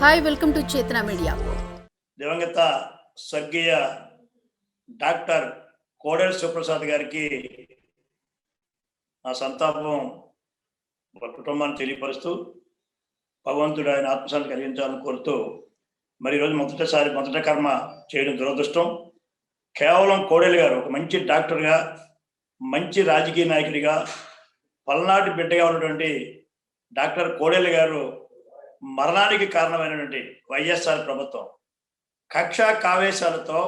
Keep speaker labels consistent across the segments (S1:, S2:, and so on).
S1: Hi welcome to Chetana media.
S2: దివంగత స్వర్గీయ doctor Kodela Suprasad గారికి నా సంతాపం కుటుంబాన్ని తెలియపరుస్తూ భగవంతుడు ఆయన ఆత్మశాంతి కలిగించాలని కోరుతూ మరి ఈరోజు మొదటిసారి మొదట కర్మ చేయడం దురదృష్టం. కేవలం కోడెలు గారు ఒక మంచి డాక్టర్గా మంచి రాజకీయ నాయకుడిగా పల్నాటి బిడ్డగా ఉన్నటువంటి డాక్టర్ కోడెలు గారు మరణానికి కారణమైనటువంటి వైఎస్ఆర్ ప్రభుత్వం కక్ష కావేశాలతో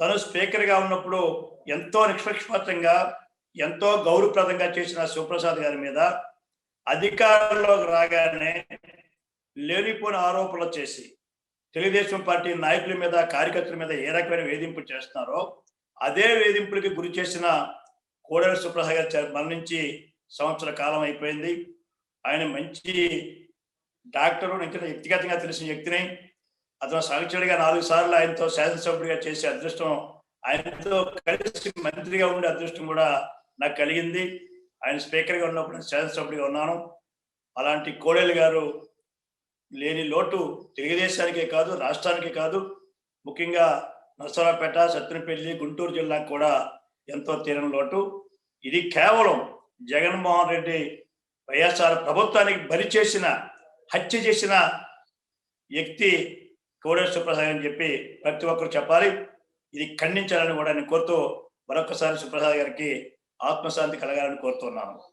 S2: తను స్పీకర్గా ఉన్నప్పుడు ఎంతో నిష్పక్షపాతంగా ఎంతో గౌరవప్రదంగా చేసిన శివప్రసాద్ గారి మీద అధికారంలోకి రాగానే లేనిపోయిన ఆరోపణలు చేసి తెలుగుదేశం పార్టీ నాయకుల మీద కార్యకర్తల మీద ఏ రకమైన వేధింపు చేస్తున్నారో అదే వేధింపులకి గురి చేసిన కోడేరు సుప్రసాద్ గారు మరణించి సంవత్సర కాలం అయిపోయింది. ఆయన మంచి డాక్టరు ఇంకా వ్యక్తిగతంగా తెలిసిన వ్యక్తిని అతను సహచరుడిగా నాలుగు సార్లు ఆయనతో శాసనసభ్యుడిగా చేసే అదృష్టం ఆయనతో కలిసి మంత్రిగా ఉండే అదృష్టం కూడా నాకు కలిగింది. ఆయన స్పీకర్గా ఉన్నప్పుడు నేను శాసనసభ్యుడిగా ఉన్నాను. అలాంటి కోడేలు గారు లేని లోటు తెలుగుదేశానికే కాదు రాష్ట్రానికే కాదు. ముఖ్యంగా నరసరావుపేట సత్యనపల్లి గుంటూరు జిల్లాకు కూడా ఎంతో తీరని లోటు. ఇది కేవలం జగన్మోహన్ రెడ్డి వైఎస్ఆర్ ప్రభుత్వానికి బలి చేసిన హత్య చేసిన వ్యక్తి కోడేశ్వర ప్రసాద్ అని చెప్పి ప్రతి ఒక్కరు చెప్పాలి. ఇది ఖండించాలని కూడా నేను కోరుతూ మరొకసారి సుప్రసాద్ గారికి ఆత్మశాంతి కలగాలని కోరుతున్నాను.